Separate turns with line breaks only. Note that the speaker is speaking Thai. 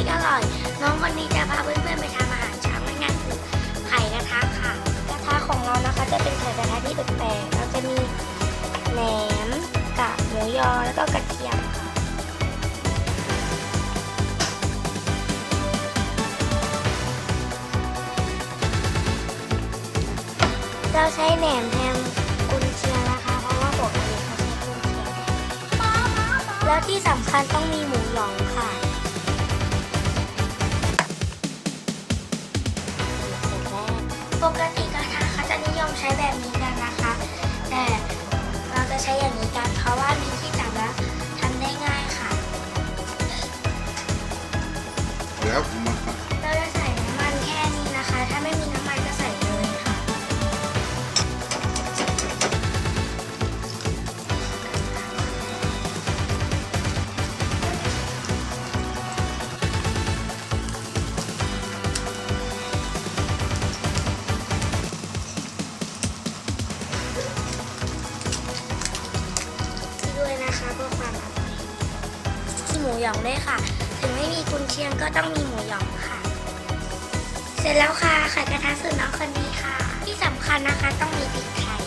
ีอร่อย น้องคนนี้จะพาเพื่อนๆไปทำอาหารช้าง่ายๆคือไข่กระทะค่ะ กระทะของเรานะคะจะเป็นไข่กระทะที่แปลกๆเราจะมีแหนมกับหมูยอแล้วก็กระเทียมค่ะเราใช้แหนมแทนกุนเชียงนะคะ เพราะว่าปกติเขาใช้กุนเชียงแล้วที่สำคัญต้องมีหมูหยองค่ะ ปกติกระทะเขาจะนิยมใช้แบบนี้กันนะคะ แต่เราจะใช้อย่างนี้กันเพราะว่ามีที่จับและทำได้ง่ายค่ะ
แล้วมา
มีหมูหยองด้วยค่ะ ถึงไม่มีกุนเชียงก็ต้องมีหมูหยองค่ะ เสร็จแล้วค่ะไข่กระทะสูตรน้องคนนี้ค่ะ ที่สำคัญนะคะต้องมีพริกไทย